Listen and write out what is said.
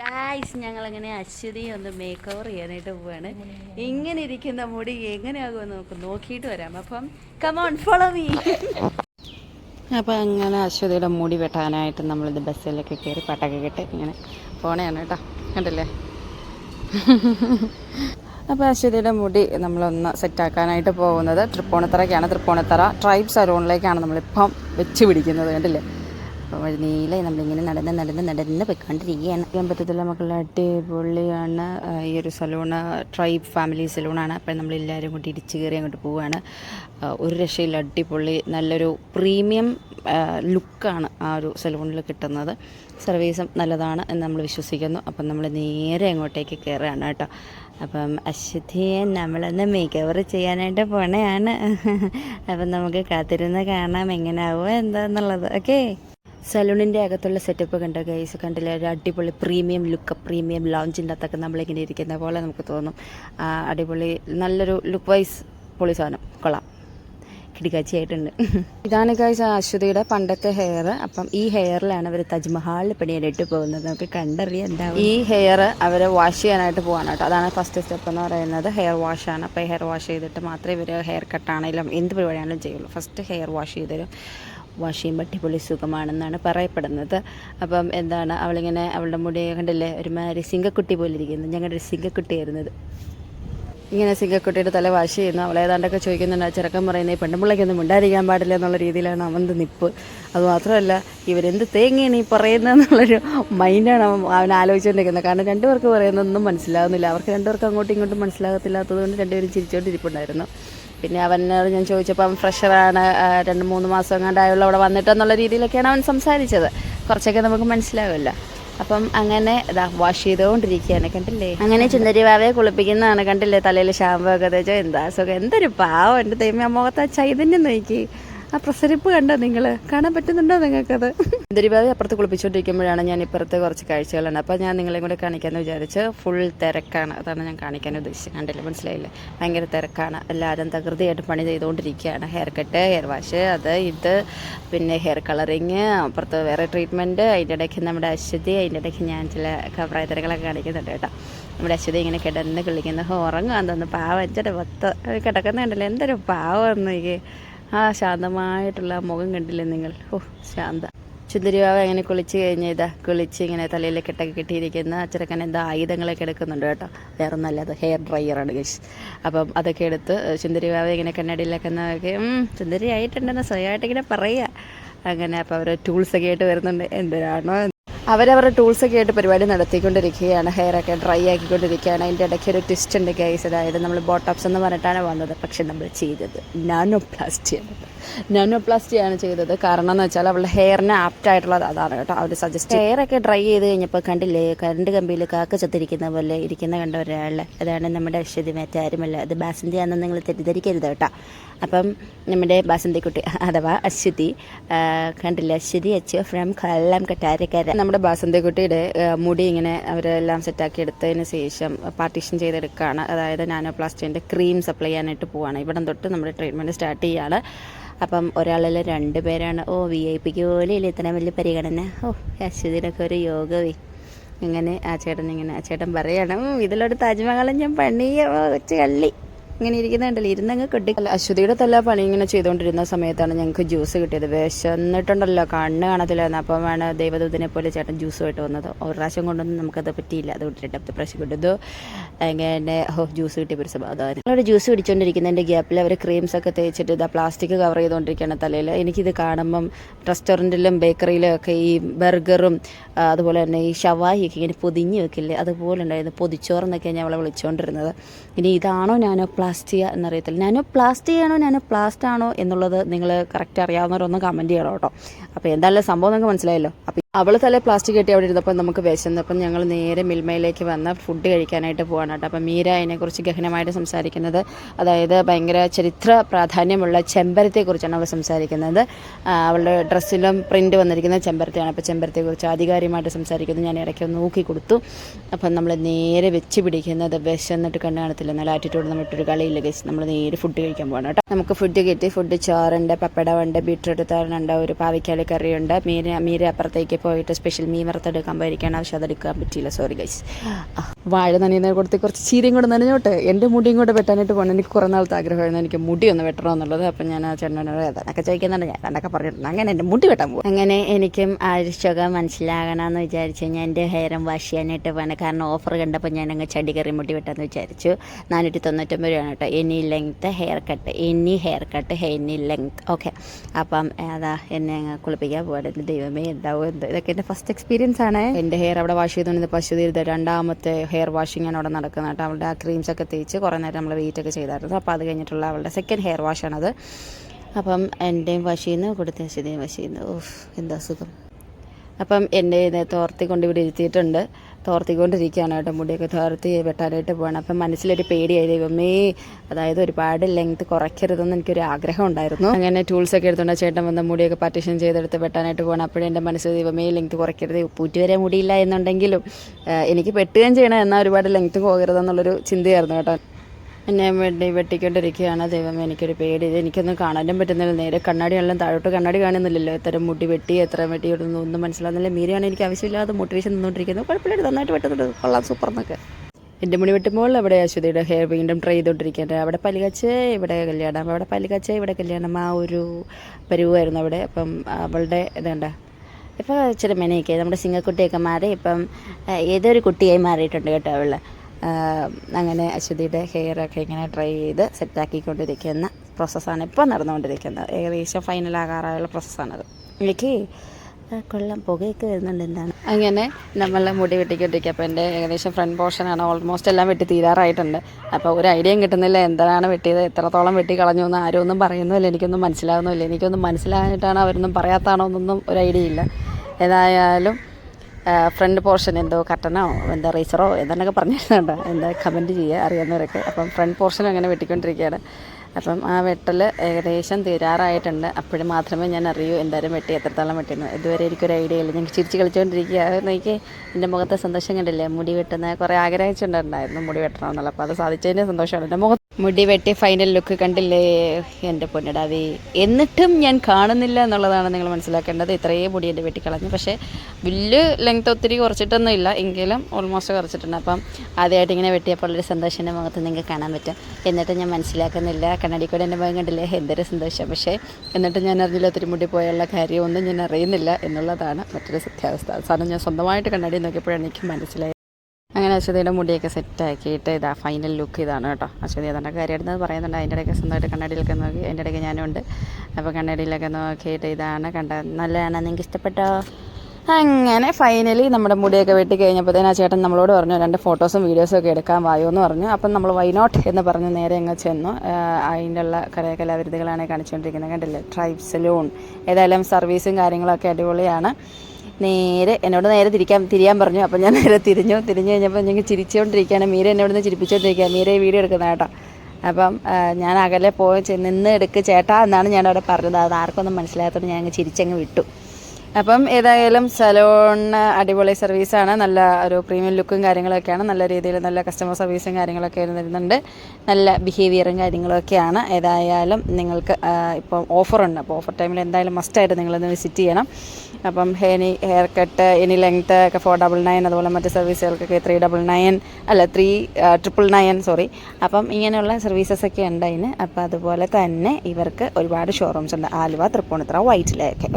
Guys ഞങ്ങൾ അങ്ങനെ അശ്വതി ഒന്ന് മേക്ക് ഓവർ ചെയ്യാനായിട്ട് പോവാണ്. ഇങ്ങനെ ഇരിക്കുന്ന മുടി എങ്ങനെയാകുമെന്ന് നമുക്ക് നോക്കിയിട്ട് വരാം. അപ്പം കമോൺ ഫോളോ മീ അപ്പോൾ അങ്ങനെ അശ്വതിയുടെ മുടി വെട്ടാനായിട്ട് നമ്മളിത് ബസ്സിലൊക്കെ കയറി പട്ടൊക്കെ കെട്ടി ഇങ്ങനെ പോണയാണ് കേട്ടോ. കണ്ടില്ലേ? അപ്പോൾ അശ്വതിയുടെ മുടി നമ്മളൊന്ന് സെറ്റാക്കാനായിട്ട് പോകുന്നത് തൃപ്പൂണിത്തറയ്ക്കാണ്. തൃപ്പൂണിത്തറ ട്രൈബ് സലൂണിലേക്കാണ് നമ്മളിപ്പം വെച്ച് പിടിക്കുന്നത്. കണ്ടില്ലേ? അപ്പോൾ നീല നമ്മളിങ്ങനെ നടന്ന് നടന്ന് നടന്ന് പോയിക്കൊണ്ടിരിക്കുകയാണ്. ഞാൻ പറ്റത്തില്ല മക്കളുടെ അടിപൊളിയാണ്. ഈ ഒരു സലൂണ് ട്രൈബ് ഫാമിലി സലൂണാണ്. അപ്പോൾ നമ്മളെല്ലാവരും കൂടി ഇടിച്ച് കയറി അങ്ങോട്ട് പോവുകയാണ്. ഒരു രക്ഷയിൽ അടിപൊളി നല്ലൊരു പ്രീമിയം ലുക്കാണ് ആ ഒരു സലൂണിൽ കിട്ടുന്നത്. സർവീസും നല്ലതാണ് എന്ന് നമ്മൾ വിശ്വസിക്കുന്നു. അപ്പം നമ്മൾ നേരെ അങ്ങോട്ടേക്ക് കയറുകയാണ് കേട്ടോ. അപ്പം അശ്വതിയെ നമ്മളൊന്ന് മേക്ക് ഓവർ ചെയ്യാനായിട്ട് പോണയാണ്. അപ്പം നമുക്ക് കാത്തിരുന്ന് കാണാം എങ്ങനെയാവുമോ എന്താന്നുള്ളത്. ഓക്കെ സലൂണിന്റെ അകത്തുള്ള സെറ്റപ്പ് കണ്ടോ ഗൈസ് കണ്ടില്ലേ? ഒരു അടിപൊളി പ്രീമിയം ലുക്ക് പ്രീമിയം ലോഞ്ചിന്റെ അകത്തൊക്കെ നമ്മളിങ്ങനെ ഇരിക്കുന്ന പോലെ നമുക്ക് തോന്നും. അടിപൊളി നല്ലൊരു ലുക്ക് വൈസ് പൊളി സാധനം. കൊള്ളാം. കിടിക്കാച്ചിയായിട്ടുണ്ട് ഇതാണ് ഗൈസ് അശ്വതിയുടെ പണ്ടത്തെ ഹെയർ അപ്പം ഈ ഹെയറിലാണ് അവർ താജ്മഹാളിൽ പണിയാനായിട്ട് പോകുന്നത്. നമുക്ക് കണ്ടറിയാം എന്താ ഈ ഹെയർ അവർ വാഷ് ചെയ്യാനായിട്ട് പോകാൻ കേട്ടോ. അതാണ് ഫസ്റ്റ് സ്റ്റെപ്പ് എന്ന് പറയുന്നത്. ഹെയർ വാഷ് ആണ്. അപ്പോൾ ഹെയർ വാഷ് ചെയ്തിട്ട് മാത്രമേ ഇവർ ഹെയർ കട്ടാണെങ്കിലും എന്ത് പരിപാടിയാണെങ്കിലും ചെയ്യുള്ളൂ. ഫസ്റ്റ് ഹെയർ വാഷ് ചെയ്തരും വാഷ് ചെയ്യുമ്പോൾ അടിപൊളി സുഖമാണെന്നാണ് പറയപ്പെടുന്നത്. അപ്പം എന്താണ്? അവളിങ്ങനെ അവളുടെ മുടി കണ്ടില്ലേ? ഒരുമാതിരി സിംഗക്കുട്ടി പോലെ ഇരിക്കുന്നത് ഞങ്ങളുടെ ഒരു സിങ്കക്കുട്ടിയായിരുന്നത് ഇങ്ങനെ സിംഗക്കുട്ടിയുടെ തല വാശി ചെയ്യുന്നു. അവളെ ഏതാണ്ടൊക്കെ ചോദിക്കുന്നുണ്ട്. ആ ചെറുക്കൻ പറയുന്നത് ഈ പെണ്ണുമ്പിള്ളയ്ക്കൊന്നും പാടില്ല എന്നുള്ള രീതിയിലാണ് അവന്റെ നിപ്പ്. അതുമാത്രമല്ല ഇവരെന്ത് തേങ്ങയാണ് ഈ പറയുന്നതെന്നുള്ളൊരു മൈൻഡാണ് അവൻ ആലോചിച്ചുകൊണ്ടിരിക്കുന്നത് കാരണം രണ്ടുപേർക്ക് പറയുന്നതൊന്നും മനസ്സിലാകുന്നില്ല അവർക്ക് രണ്ടുപേർക്ക് അങ്ങോട്ടും ഇങ്ങോട്ടും മനസ്സിലാകത്തില്ലാത്തത് കൊണ്ട് രണ്ടുപേരും ചിരിച്ചുകൊണ്ടിരിപ്പുണ്ടായിരുന്നു പിന്നെ അവനോട് ഞാൻ ചോദിച്ചപ്പോൾ അവൻ ഫ്രഷറാണ് രണ്ട് മൂന്ന് മാസം കണ്ടായുള്ള അവിടെ വന്നിട്ടെന്നുള്ള രീതിയിലൊക്കെയാണ് അവൻ സംസാരിച്ചത്. കുറച്ചൊക്കെ നമുക്ക് മനസ്സിലാവില്ല അപ്പം അങ്ങനെ വാഷ് ചെയ്തുകൊണ്ടിരിക്കുകയാണ് കണ്ടില്ലേ? അങ്ങനെ ചുന്ദരി വാവയെ കുളിപ്പിക്കുന്നതാണ് കണ്ടില്ലേ തലയിൽ ഷാമ്പു ഒക്കെ തേച്ചോ. എന്താ സുഖം? എന്തൊരു പാവം. എന്റെ ദൈവം മുഖത്ത് ചൈതന്യം നോക്കി. ആ പ്രസരിപ്പ് കണ്ടോ നിങ്ങൾ കാണാൻ പറ്റുന്നുണ്ടോ നിങ്ങൾക്കത്? ചുന്ദരി വാവെ അപ്പുറത്ത് കുളിപ്പിച്ചുകൊണ്ടിരിക്കുമ്പോഴാണ് ഞാൻ ഇപ്പുറത്ത് കുറച്ച് കാഴ്ചകളുണ്ട് അപ്പോൾ ഞാൻ നിങ്ങളെയും കൂടെ കാണിക്കാമെന്ന് വിചാരിച്ച്. ഫുൾ തിരക്കാണ്. അതാണ് ഞാൻ കാണിക്കാൻ ഉദ്ദേശിച്ചത്. കണ്ടില്ലേ? മനസ്സിലായില്ലേ? ഭയങ്കര തിരക്കാണ്. എല്ലാവരും തകൃതിയായിട്ട് പണി ചെയ്തുകൊണ്ടിരിക്കുകയാണ്. ഹെയർ കട്ട് ഹെയർ വാഷ് അത് ഇത് പിന്നെ ഹെയർ കളറിങ് അപ്പുറത്ത് വേറെ ട്രീറ്റ്മെന്റ് അതിന്റെ ഇടയ്ക്ക് നമ്മുടെ അശ്വതി അതിന്റെ ഇടയ്ക്ക് ഞാൻ ചില പ്രായത്തരങ്ങളൊക്കെ കാണിക്കുന്നുണ്ട് കേട്ടോ. നമ്മുടെ അശ്വതി ഇങ്ങനെ കിടന്ന് കിളിക്കുന്ന. ഉറങ്ങുക തോന്നുന്നു. പാവം അച്ഛന്റെ പത്ത് കിടക്കുന്ന കണ്ടില്ലേ എന്തൊരു പാവം നോക്കി ആ ശാന്തമായിട്ടുള്ള മുഖം കണ്ടില്ലേ നിങ്ങൾ? ഓ ശാന്ത. ചുന്ദരിവാവ എങ്ങനെ കുളിച്ച് കഴിഞ്ഞ് ഇതാ കുളിച്ച് ഇങ്ങനെ തലയിൽ കെട്ടൊക്കെ കെട്ടിയിരിക്കുന്ന ചെറുക്കൻ എന്താ ആയുധങ്ങളൊക്കെ എടുക്കുന്നുണ്ട് കേട്ടോ. വേറെ നല്ലത് ഹെയർ ഡ്രയറാണ് ഗൈസ് അപ്പം അതൊക്കെ എടുത്ത് ചുന്ദരിവാവ ഇങ്ങനെ കണ്ണടിയിലൊക്കെ നോക്കി ചുന്ദരി ആയിട്ടുണ്ടെന്ന് സ്വയമായിട്ട് ഇങ്ങനെ പറയുക അങ്ങനെ അപ്പോൾ അവർ ടൂൾസൊക്കെ ആയിട്ട് വരുന്നുണ്ട്. എന്തിനാണോ അവരവരുടെ ടൂൾസൊക്കെ ആയിട്ട് പരിപാടി നടത്തിക്കൊണ്ടിരിക്കുകയാണ്. ഹെയറൊക്കെ ഡ്രൈ ആക്കിക്കൊണ്ടിരിക്കുകയാണ്. അതിന്റെ ഇടയ്ക്ക് ഒരു ട്വിസ്റ്റ് ഉണ്ട് കേസ് അതായത് നമ്മൾ ബോട്ടോപ്സ് എന്ന് പറഞ്ഞിട്ടാണ് വന്നത്. പക്ഷെ നമ്മൾ ചെയ്തത് നാനോപ്ലാസ്റ്റിയാണ് നാനോപ്ലാസ്റ്റിയാണ് ചെയ്തത്. കാരണം എന്ന് വെച്ചാൽ അവളുടെ ഹെയറിന് ആപ്റ്റ് ആയിട്ടുള്ളത് അതാണ് കേട്ടോ. അവർ സജസ്റ്റ് ഹെയറൊക്കെ ഡ്രൈ ചെയ്ത് കഴിഞ്ഞപ്പോൾ കണ്ടില്ലേ കറണ്ട് കമ്പിയിൽ കാക്ക ചത്തിരിക്കുന്ന പോലെ ഇരിക്കുന്ന കണ്ട ഒരാളെ അതാണ് നമ്മുടെ അശ്വതി മേറ്റാരുമല്ല അത് ബാസന്തിയാണെന്ന് നിങ്ങൾ തെറ്റിദ്ധരിക്കരുത് കേട്ടോ. അപ്പം നമ്മുടെ ബാസന്തിക്കുട്ടി അഥവാ അശ്വതി കണ്ടില്ല? അശ്വതി അച്ചു ഫ്രം കൊല്ലം കട്ടാരക്കര നമ്മുടെ ബാസന്തിക്കുട്ടിയുടെ മുടി ഇങ്ങനെ അവരെല്ലാം സെറ്റാക്കി എടുത്തതിന് ശേഷം പാർട്ടീഷൻ ചെയ്തെടുക്കുകയാണ് അതായത് നാനോപ്ലാസ്റ്റിന്റെ ക്രീം സപ്ലൈ ചെയ്യാനായിട്ട് പോവാണ്. ഇവിടം തൊട്ട് നമ്മുടെ ട്രീറ്റ്മെന്റ് സ്റ്റാർട്ട് ചെയ്യുകയാണ് അപ്പം ഒരാളിൽ രണ്ട് പേരാണ്. ഓ വി ഐ പിക്ക് പോലും ഇല്ല ഇത്രയും വലിയ പരിഗണന? ഓ അശ്വതിനൊക്കെ ഒരു യോഗവേ. ഇങ്ങനെ ആ ചേട്ടൻ ഇങ്ങനെ ആ ചേട്ടൻ പറയണം ഇതിലൊരു താജ്മഹലും ഞാൻ പണിയ. വെച്ച് കള്ളി ഇങ്ങനെ ഇരിക്കുന്നുണ്ടല്ലോ. ഇരുന്നങ്ങ് കൊട്ടി അല്ല അശ്വതിയുടെ തല്ല പണി ഇങ്ങനെ ചെയ്തുകൊണ്ടിരുന്ന സമയത്താണ് ഞങ്ങൾക്ക് ജ്യൂസ് കിട്ടിയത്. വിശന്നിട്ടുണ്ടല്ലോ കണ്ണ് കാണത്തില്ലായിരുന്നു. അപ്പം വേണം ദൈവദൂതനെ പോലെ ചേട്ടൻ ജ്യൂസുമായിട്ട് വന്നത്. ഒരു പ്രാവശ്യം കൊണ്ടൊന്നും നമുക്കത് പറ്റിയില്ല. അത് രണ്ടാമത്തെ പ്രാവശ്യം കൊണ്ടത് അങ്ങനെ ഹോ ജ്യൂസ് കിട്ടിയ ഒരു സമാധാനം. ഞങ്ങളൊരു ജ്യൂസ് പിടിച്ചുകൊണ്ടിരിക്കുന്നതിന്റെ ഗ്യാപ്പിൽ അവർ ക്രീംസ് ഒക്കെ തേച്ചിട്ട് ഇതാ പ്ലാസ്റ്റിക് കവർ ചെയ്തുകൊണ്ടിരിക്കുകയാണ് തലയിൽ. എനിക്കിത് കാണുമ്പം റെസ്റ്റോറന്റിലും ബേക്കറിയിലും ഒക്കെ ഈ ബർഗറും അതുപോലെ തന്നെ ഈ ഷവായി ഒക്കെ ഇങ്ങനെ പൊതിഞ്ഞ് വെക്കില്ലേ? അതുപോലെ ഉണ്ടായിരുന്നു. പൊതിച്ചോറെന്നൊക്കെയാണ് ഞാൻ അവളെ വിളിച്ചുകൊണ്ടിരുന്നത് ഇനി ഇതാണോ നാനോ പ്ലാസ്റ്റിയ എന്നറിയത്തില്ല. നാനോ പ്ലാസ്റ്റിയാണോ നാനോ പ്ലാസ്റ്റ് ആണോ എന്നുള്ളത് നിങ്ങൾ കറക്റ്റ് അറിയാവുന്നവരൊന്ന് കമന്റ് ചെയ്യണം കേട്ടോ. അപ്പോൾ എന്തായാലും സംഭവം നിങ്ങൾക്ക് മനസ്സിലായല്ലോ. അപ്പോൾ അവൾ തല പ്ലാസ്റ്റിക് കെട്ടി അവിടെ ഇരുന്നപ്പോൾ നമുക്ക് വിശന്നപ്പം ഞങ്ങൾ നേരെ മിൽമയിലേക്ക് വന്ന് ഫുഡ് കഴിക്കാനായിട്ട് പോവാണ് കേട്ടോ. അപ്പം മീര അതിനെക്കുറിച്ച് ഗഹനമായിട്ട് സംസാരിക്കുന്നത് അതായത് ഭയങ്കര ചരിത്ര പ്രാധാന്യമുള്ള ചെമ്പരത്തെക്കുറിച്ചാണ് അവൾ സംസാരിക്കുന്നത്. അവളുടെ ഡ്രസ്സിലും പ്രിന്റ് വന്നിരിക്കുന്ന ചെമ്പരത്തെയാണ്. അപ്പോൾ ചെമ്പരത്തെക്കുറിച്ച് ആധികാരികമായിട്ട് സംസാരിക്കുന്നത് ഞാൻ ഇടയ്ക്ക് ഒന്ന് നോക്കി കൊടുത്തു. അപ്പം നമ്മൾ നേരെ വെച്ച് പിടിക്കുന്നത് വിശന്നിട്ട് കണ്ണു കാണത്തില്ല. നല്ല ആറ്റിറ്റ്യൂഡ് നമ്മളിട്ടൊരു കളിയില്ല ഗസ് നമ്മൾ നേരെ ഫുഡ് കഴിക്കാൻ പോകണം കേട്ടോ. നമുക്ക് ഫുഡ് കിട്ടി. ഫുഡ് ചോറുണ്ട് പപ്പടമുണ്ട് ബീട്രൂട്ട് തോരനുണ്ട് ഒരു പാവയ്ക്കാളി കറിയുണ്ട്. മീര മീര അപ്പുറത്തേക്ക് പോയിട്ട് സ്പെഷ്യൽ മീൻ വറുത്തെടുക്കാൻ പോയിരിക്കുകയാണ്. പക്ഷെ അതെടുക്കാൻ പറ്റിയില്ല. സോറി ഗൈസ് വാഴ നനയുന്ന കൊടുത്ത് കുറച്ച് ചീരയും കൂടെ നനഞ്ഞോട്ടെ? എന്റെ മുടിയും കൂടെ വെട്ടാനായിട്ട് പോകണം. എനിക്ക് കുറേ നാളത്തെ ആഗ്രഹമായിരുന്നു എനിക്ക് മുടി ഒന്ന് വെട്ടണമെന്നുള്ളത് അപ്പം ഞാൻ ആ ചേട്ടനോട് അതൊക്കെ ചോദിക്കുന്നുണ്ട്. ഞാൻ അതൊക്കെ പറഞ്ഞിട്ടുണ്ട്. അങ്ങനെ എന്റെ മുടി വെട്ടാൻ പോകും അങ്ങനെ എനിക്കും ആ ഒരു സുഖം മനസ്സിലാകണമെന്ന് വിചാരിച്ചു ഞാൻ എന്റെ ഹെയറും വാഷ് ചെയ്യാനായിട്ട് പോകണം കാരണം ഓഫർ കണ്ടപ്പോൾ ഞാൻ അങ്ങ് ചടി കറി മുടി വെട്ടാമെന്ന് വിചാരിച്ചു. നാനൂറ്റി തൊണ്ണൂറ്റൊമ്പത് രൂപയാണ് കേട്ടോ. Any length hair cut any hair cut any length okay അപ്പം അതാ എന്നെ അങ്ങ് കുളിപ്പിക്കാൻ പോകാൻ ദൈവമേ എന്താവും എന്തോ ഇതൊക്കെ എന്റെ ഫസ്റ്റ് എക്സ്പീരിയൻസ് ആണ്. എന്റെ ഹെയർ അവിടെ വാഷ് ചെയ്തുകൊണ്ട് പശു തീരുത് രണ്ടാമത്തെ ഹെയർ വാഷിംഗ് ആണ് അവിടെ നടക്കുന്നത് കേട്ടോ. അവളുടെ ആ ക്രീംസ് ഒക്കെ തേച്ച് കുറേ നേരം നമ്മൾ വെയിറ്റ് ഒക്കെ ചെയ്തായിരുന്നു. അപ്പോൾ അത് കഴിഞ്ഞിട്ടുള്ള അവളുടെ സെക്കൻഡ് ഹെയർ വാഷാണത് അപ്പം എന്റെയും വാഷ് ചെയ്യുന്നു കൊടുത്ത ശരിയും വാഷ് ചെയ്യുന്നു. ഓഫ് എന്താ സുഖം. അപ്പം എന്റെ തോർത്തി കൊണ്ട് ഇവിടെ ഇരുത്തിയിട്ടുണ്ട്. തോർത്തിക്കൊണ്ടിരിക്കുകയാണ് കേട്ടോ. മുടിയൊക്കെ തോർത്തി വെട്ടാനായിട്ട് പോകണം അപ്പം മനസ്സിലൊരു പേടിയായി. ദൈവമേ അതായത് ഒരുപാട് ലെങ്ത് കുറയ്ക്കരുതെന്ന് എനിക്കൊരു ആഗ്രഹം ഉണ്ടായിരുന്നു. അങ്ങനെ ടൂൾസൊക്കെ എടുത്തുകൊണ്ട് ചേട്ടൻ വന്ന മുടിയൊക്കെ പാർട്ടീഷൻ ചെയ്തെടുത്ത് വെട്ടാനായിട്ട് പോകണം അപ്പോഴേ എന്റെ മനസ്സിൽ ദൈവമേ ലെങ്ത് കുറയ്ക്കരുത്. പൂറ്റി വരെ മുടിയില്ല എന്നുണ്ടെങ്കിലും എനിക്ക് വെട്ടുകയും ചെയ്യണം. എന്നാൽ ഒരുപാട് ലെങ്ത് പോകരുതെന്നുള്ളൊരു ചിന്തയായിരുന്നു കേട്ടോ. എന്നെ വേണ്ടി വെട്ടിക്കൊണ്ടിരിക്കുകയാണ്. ദൈവം എനിക്കൊരു പേടി. എനിക്കൊന്നും കാണാനും പറ്റുന്നില്ല. നേരെ കണ്ണാടിയെല്ലാം താഴോട്ട് കണ്ണാടി കാണുന്നില്ലല്ലോ. എത്ര മുടി വെട്ടി എത്ര വെട്ടി ഇടുന്നു ഒന്നും മനസ്സിലാകുന്നില്ല മീരയാണ് എനിക്ക് ആവശ്യമില്ലാതെ മോട്ടിവേഷൻ നിന്നുകൊണ്ടിരിക്കുന്നത്. കുഴപ്പമില്ല നന്നായിട്ട് വെട്ടുന്നുണ്ട് കൊള്ളാം സൂപ്പർ എന്നൊക്കെ. എന്റെ മുടി വെട്ടുമ്പോൾ അവിടെ അശ്വതിയുടെ ഹെയർ വീണ്ടും ട്രൈ ചെയ്തുകൊണ്ടിരിക്കുകയാണ്. അവിടെ പല്ലുകച്ച് ഇവിടെ കല്യാണം. അവിടെ പല്ലുകച്ച് ഇവിടെ കല്യാണം. ആ ഒരു പരുവായിരുന്നു അവിടെ. അപ്പം അവളുടെ ഇതേണ്ട. ഇപ്പോൾ ഇച്ചിരി മെനയൊക്കെ. നമ്മുടെ സിംഗക്കുട്ടിയൊക്കെ മാറി ഇപ്പം ഏതൊരു കുട്ടിയായി മാറിയിട്ടുണ്ട് കേട്ടോ അവൾ? അങ്ങനെ അശ്വതിയുടെ ഹെയറൊക്കെ ഇങ്ങനെ ട്രൈ ചെയ്ത് സെറ്റാക്കിക്കൊണ്ടിരിക്കുന്ന പ്രോസസ്സാണ് ഇപ്പോൾ നടന്നുകൊണ്ടിരിക്കുന്നത്. ഏകദേശം ഫൈനലാകാറായുള്ള പ്രോസസ്സാണത് എനിക്ക് കൊള്ളം. പുകയൊക്കെ വരുന്നുണ്ട് എന്താണ്? അങ്ങനെ നമ്മൾ മുടി വെട്ടിക്കൊണ്ടിരിക്കുക. അപ്പോൾ എന്റെ ഏകദേശം ഫ്രണ്ട് പോർഷനാണ് ഓൾമോസ്റ്റ് എല്ലാം വെട്ടി തീരാറായിട്ടുണ്ട്. അപ്പോൾ ഒരു ഐഡിയയും കിട്ടുന്നില്ല. എന്താണ് വെട്ടിയത്? എത്രത്തോളം വെട്ടി കളഞ്ഞു എന്ന് ആരും ഒന്നും പറയുന്നുമില്ല. എനിക്കൊന്നും മനസ്സിലാകുന്നില്ല എനിക്കൊന്നും മനസ്സിലായിട്ടാണ് അവരൊന്നും പറയാത്താണോ എന്നൊന്നും ഒരു ഐഡിയ ഇല്ല. ഏതായാലും ഫ്രണ്ട് പോർഷൻ എന്തോ കട്ടനോ എന്താ റേസറോ എന്താണൊക്കെ പറഞ്ഞിരുന്നുണ്ട് എന്താ കമന്റ് ചെയ്യുക അറിയാവുന്നവരൊക്കെ അപ്പം ഫ്രണ്ട് പോർഷൻ അങ്ങനെ വെട്ടിക്കൊണ്ടിരിക്കുകയാണ്. അപ്പം ആ വെട്ടൽ ഏകദേശം തീരാറായിട്ടുണ്ട്. അപ്പോഴും മാത്രമേ ഞാൻ അറിയൂ എന്തായാലും വെട്ടി എത്രത്തോളം വെട്ടിയെന്ന്. ഇതുവരെ എനിക്കൊരു ഐഡിയ ഇല്ല. ഞാൻ ചിരിച്ച് കളിച്ചുകൊണ്ടിരിക്കുക എനിക്ക് എന്റെ മുഖത്തെ സന്തോഷം കണ്ടില്ലേ? മുടി വെട്ടുന്ന കുറേ ആഗ്രഹിച്ചിട്ടുണ്ടായിരുന്നു മുടി വെട്ടണമെന്നുള്ള. അപ്പോൾ അത് സാധിച്ചതിന്റെ സന്തോഷമാണ്. എന്റെ മുഖം മുടി വെട്ടി ഫൈനൽ ലുക്ക് കണ്ടില്ലേ? എന്റെ പൊന്നിടാവേ. എന്നിട്ടും ഞാൻ കാണുന്നില്ല എന്നുള്ളതാണ് നിങ്ങൾ മനസ്സിലാക്കേണ്ടത്. ഇത്രയും മുടി എന്റെ വെട്ടിക്കളഞ്ഞു. പക്ഷേ വലിയ ലെങ്ത് ഒത്തിരി കുറച്ചിട്ടൊന്നും ഇല്ല. എങ്കിലും ഓൾമോസ്റ്റ് കുറച്ചിട്ടുണ്ട്. അപ്പം ആദ്യമായിട്ട് ഇങ്ങനെ വെട്ടിയപ്പോൾ ഉള്ളൊരു സന്തോഷം എന്റെ മുഖത്ത് നിങ്ങൾക്ക് കാണാൻ പറ്റും. എന്നിട്ട് ഞാൻ മനസ്സിലാക്കുന്നില്ല. കണ്ണാടി കൂടെ എന്റെ മുഖം കണ്ടില്ലേ? എന്തൊരു സന്തോഷം. പക്ഷേ എന്നിട്ട് ഞാൻ അറിഞ്ഞില്ല ഒത്തിരി മുടി പോയുള്ള കാര്യമൊന്നും ഞാൻ അറിയുന്നില്ല എന്നുള്ളതാണ് മറ്റൊരു സത്യാവസ്ഥ. അവസാനം ഞാൻ സ്വന്തമായിട്ട് കണ്ണാടി നോക്കിയപ്പോഴാണ് എനിക്ക് മനസ്സിലായത്. അങ്ങനെ അശ്വതിയുടെ മുടിയൊക്കെ സെറ്റാക്കിയിട്ട് ഇതാ ഫൈനൽ ലുക്ക് ഇതാണ് കേട്ടോ. അശ്വതി അതെന്റെ കാര്യമായിരുന്നത് പറയുന്നുണ്ട്. അതിന്റെ ഇടയ്ക്ക് സ്വന്തമായിട്ട് കണ്ണാടിയിലൊക്കെ നോക്കി അതിന്റെ ഇടയ്ക്ക് ഞാനും ഉണ്ട് അപ്പോൾ കണ്ണാടിയിലൊക്കെ നോക്കിയിട്ട് ഇതാണ് കണ്ട നല്ലതാണ്. നിങ്ങൾക്ക് ഇഷ്ടപ്പെട്ടോ? അങ്ങനെ ഫൈനലി നമ്മുടെ മുടിയൊക്കെ വെട്ടി കഴിഞ്ഞപ്പോഴത്തേന് ആ ചേട്ടൻ നമ്മളോട് പറഞ്ഞു രണ്ട് ഫോട്ടോസും വീഡിയോസും ഒക്കെ എടുക്കാൻ വായോ എന്ന് പറഞ്ഞു. അപ്പം നമ്മൾ വൈ നോട്ട് എന്ന് പറഞ്ഞ് നേരെ അങ്ങ് ചെന്നു. അതിന്റെ ഉള്ള കല കലാവിരുദ്ധകളാണ് കാണിച്ചുകൊണ്ടിരിക്കുന്നത്. കണ്ടില്ലേ? ട്രൈബ് സലൂൺ ഏതായാലും സർവീസും കാര്യങ്ങളൊക്കെ അടിപൊളിയാണ്. നേരെ എന്നോട് നേരെ തിരിക്കാൻ തിരിയാൻ പറഞ്ഞു. അപ്പം ഞാൻ നേരെ തിരിഞ്ഞു. തിരിഞ്ഞു കഴിഞ്ഞപ്പോൾ ഞങ്ങൾ ചിരിച്ചുകൊണ്ടിരിക്കുകയാണ് മീര എന്നോട് നിന്ന് ചിരിപ്പിച്ചുകൊണ്ടിരിക്കുക മീര വീഡിയോ എടുക്കുന്ന കേട്ടോ. അപ്പം ഞാൻ അകലെ പോയി നിന്ന് എടുക്ക് ചേട്ടാ എന്നാണ് ഞാൻ അവിടെ പറഞ്ഞത്. അത് ആർക്കൊന്നും മനസ്സിലാകാത്തതുകൊണ്ട് ഞാൻ അങ്ങ് ചിരിച്ചങ്ങ് വിട്ടു. അപ്പം ഏതായാലും സലോണിന് അടിപൊളി സർവീസാണ് നല്ല ഒരു പ്രീമിയം ലുക്കും കാര്യങ്ങളൊക്കെയാണ്. നല്ല രീതിയിൽ നല്ല കസ്റ്റമർ സർവീസും കാര്യങ്ങളൊക്കെ വരുന്നുണ്ട്. നല്ല ബിഹേവിയറും കാര്യങ്ങളൊക്കെയാണ്. ഏതായാലും നിങ്ങൾക്ക് ഇപ്പം ഓഫറുണ്ട് അപ്പോൾ ഓഫർ ടൈമിൽ എന്തായാലും മസ്റ്റായിട്ട് നിങ്ങളൊന്ന് വിസിറ്റ് ചെയ്യണം. അപ്പം any hair cut any length ഒക്കെ ഫോർ ഡബിൾ നയൻ അതുപോലെ മറ്റ് സർവീസുകൾക്കൊക്കെ ത്രീ ഡബിൾ നയൻ അല്ല ത്രീ ട്രിപ്പിൾ നയൻ സോറി അപ്പം ഇങ്ങനെയുള്ള സർവീസസ് ഒക്കെ ഉണ്ട് അതിന്. അപ്പം അതുപോലെ തന്നെ ഇവർക്ക് ഒരുപാട് ഷോറൂംസ് ഉണ്ട്. ആലുവ തൃപ്പൂണിത്തുറ വൈറ്റിലൊക്കെ